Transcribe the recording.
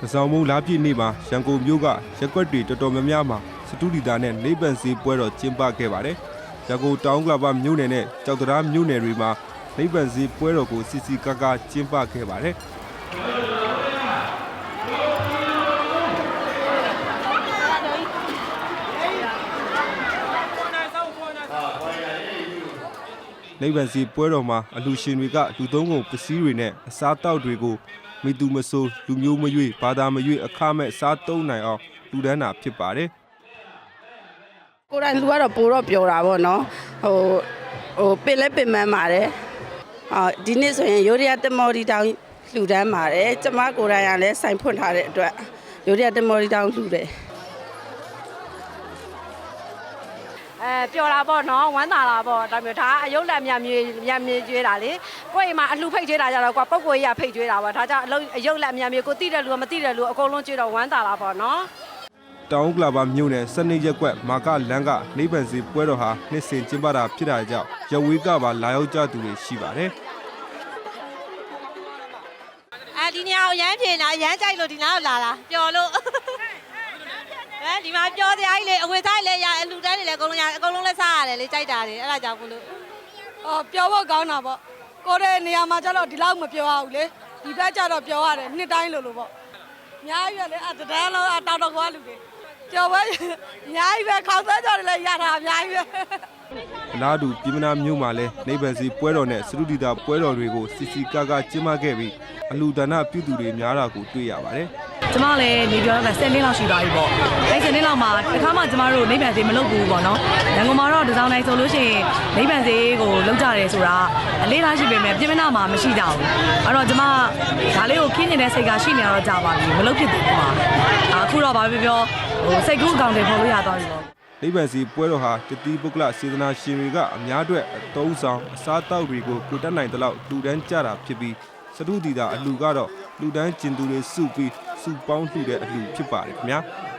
ပစောင်းမုံလားပြည့်နေ့မှာရန်ကုန်မြို့ကရက်ကွက်တွေတော်တော်များများမှာစတူဒီတာနဲ့နေပန်စီပွဲတော်ကျင်းပခဲ့ပါတယ်။ရန်ကုန်တောင်ကလပ်ပါမြို့နယ်နဲ့ကြောက်တရားမြို့နယ်တွေမှာနေပန်စီပွဲတော်ကိုစီစီကားကားကျင်းပခဲ့ပါတယ်။နိဗ္ဗာန်စီပွဲတော်မှာအလူရှင်တွေကလူသုံးကုန်ပစ္စည်းတွေနဲ့အစားတောက်တွေကို မိသူမဆိုးလူမျိုးမရွေဘာသာမရွေအခမဲ့စားသုံးနိုင်အောင်လူဒန်းတာဖြစ်ပါတယ်ကိုယ်တိုင်လူကတော့ပိုတော့ပြောတာပေါ့နော်ဟိုဟိုပင်လဲပင်မန်းပါတယ်အာဒီနေ့ဆိုရင်ရိုးရတမော်ဒီတောင်လှူဒန်းပါတယ်ကျမကိုယ်တိုင်ကလည်းစိုင်ဖွင့်ထားတဲ့အတွက်ရိုးရတမော်ဒီတောင်လှူတယ် အဲပျော်တာပေါ့နော်ဝမ်းသာတာပေါ့ဒါမျိုးဒါအယုတ်လက်မြမြေမြမြေကျွေးတာလေကိုယ့်အိမ်မှာအလှဖိတ်ကျွေးတာကြတော့ကွာပုံကိုကြီးကဖိတ်ကျွေးတာပေါ့ဒါကြောင့်အလုံးအယုတ်လက်မြမြေကိုတိတဲ့လူကမတိတဲ့လူအကုန်လုံးကျွေးတော့ဝမ်းသာတာပေါ့နော်တောင်ကလာပါမြို့နယ်စနေရက်ကွက်မာကလန်းကနိဗ္ဗာန်စီပွဲတော်ဟာနှစ်စဉ်ကျင်းပတာဖြစ်တာကြောင့်ရဝေးကပါလာရောက်ကြသူတွေရှိပါတယ်အဲဒီနေရာကိုရမ်းပြေလာရမ်းကြိုက်လို့ဒီနားကိုလာတာပျော်လို့အဲဒီမှာပျော်စရာကြီးလေအဝေစား အကုန်လုံးရအကုန်လုံးလည်းစားရတယ်လေကြိုက်တာလေအဲ့ဒါကြောင့်မလို့အော်ပျော်ဖို့ကောင်းတာပေါ့ကိုယ့်ရဲ့နေရာမှာကျတော့ဒီလောက်မပျော်ရဘူးလေဒီဘက်ကျတော့ပျော်ရတယ်နှစ်တိုင်းလိုလိုပေါ့အများကြီးပဲလေအတဒန်းလုံးအတောက်တော့ကွာလူတွေပျော်ပွဲအများကြီးပဲခေါင်းဆွဲကြော်တွေလည်းရတာအများကြီးပဲအလားတူပြည်မနာမြို့မှာလည်းနိဗ္ဗာန်စီပွဲတော်နဲ့စရုဒီတာပွဲတော်တွေကိုစီစီကားကားကျင်းပခဲ့ပြီးအလူဒါနပြုသူတွေများတာကိုတွေ့ရပါတယ် ကျမလည်းနေပြောတော့10နှစ်လောက်ရှိသွားပြီပေါ့အဲ10နှစ်လောက်မှာတစ်ခါမှကျမတို့နိဗ္ဗာန်ဈေးမလုပ်ဘူးပေါ့နော်ရန်ကုန်မှာတော့ဒီဇိုင်းတိုင်းဆိုလို့ရှိရင်နိဗ္ဗာန်ဈေးကိုလုပ်ကြတယ်ဆိုတာအလေးထားရှိပေမဲ့ပြင်မနာမှာမရှိကြဘူးအဲ့တော့ကျမဒါလေးကိုခင်းနေတဲ့စိတ်ကရှိနေတော့ကြာပါပြီမလုပ်ဖြစ်သေးဘူးပါအခုတော့ဘာပြောပြောဟိုစိတ်ကူးအကောင့်တွေပေါ်လို့ရသွားပြီပေါ့နိဗ္ဗာန်စီပွဲတော်ဟာတတိပုဂ္ဂလစေတနာရှင်တွေကအများအတွက်အသုံးဆောင်အစားအသောက်တွေကိုကိုတက်နိုင်သလောက်လှူဒန်းကြတာဖြစ်ပြီးစတုဒီတာအလှူကတော့ လှူဒန်းကျင်သူတွေစုပြီးစုပေါင်းလှူတဲ့အလှူဖြစ်ပါတယ်ခင်ဗျာ။